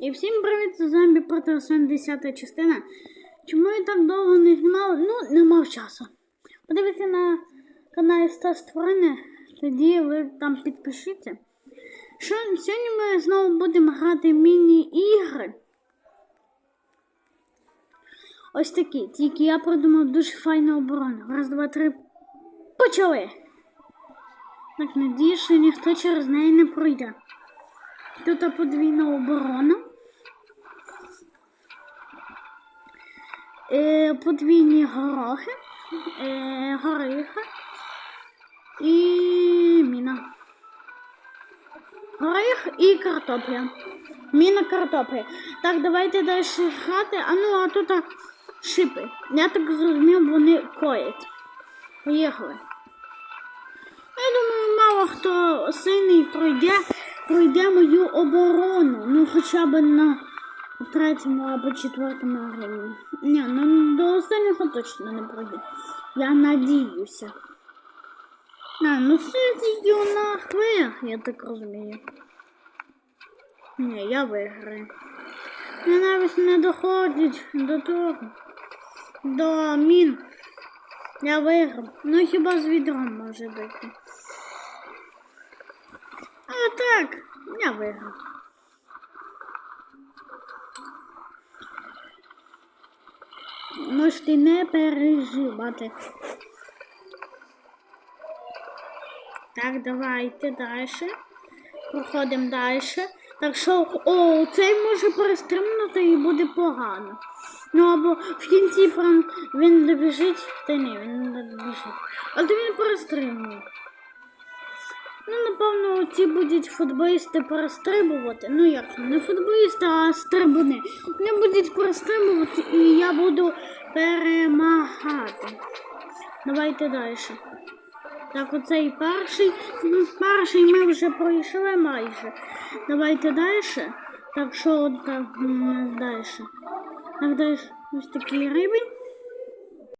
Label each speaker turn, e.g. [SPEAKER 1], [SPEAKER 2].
[SPEAKER 1] І всім привіт, це зомбі проти 70 частина. Чому я так довго не знімав? Ну, не мав часу. Подивіться на каналі Стас Творене, тоді ви там підпишіться. Що сьогодні ми знову будемо грати міні-ігри. Ось такі. Тільки я придумав дуже файну оборону. Раз, два, три. Почали! Так, надію, що ніхто через неї не пройде. Тут подвійна оборона. Е, подвійні горохи, е, горіхи і міна. Горіх і картопля. Міна картопля. Так, давайте далі грати. А ну, а тут шипи. Я так зрозумів, вони коять. Поїхали. Я думаю, мало хто сильний пройде, пройде мою оборону. Ну хоча б на третьому або четвертому рівні. Ні, ну до останнього точно не пройде. Я надіюся. А, ну сидію на хвилях, я так розумію. Ні, я виграю. Я навіть не доходить до того. До мін. Я виграв. Ну хіба з відром може дойти. А так, я виграв. Можете не переживати. Так, давайте далі. Проходимо далі. Так що, о, цей може перестрибнути і буде погано. Ну або в кінці він добіжить, та ні, він не добіжить. Але він перестрибнув. Ну, напевно, ці будуть футболісти перестрибувати. Ну як, не футболісти, а стрибуни. Вони будуть перестрибувати і я буду перемагати. Давайте далі. Так, оцей перший. Ну, перший ми вже пройшли майже. Давайте далі. Так що от так далі. Так далі ось такий рибень.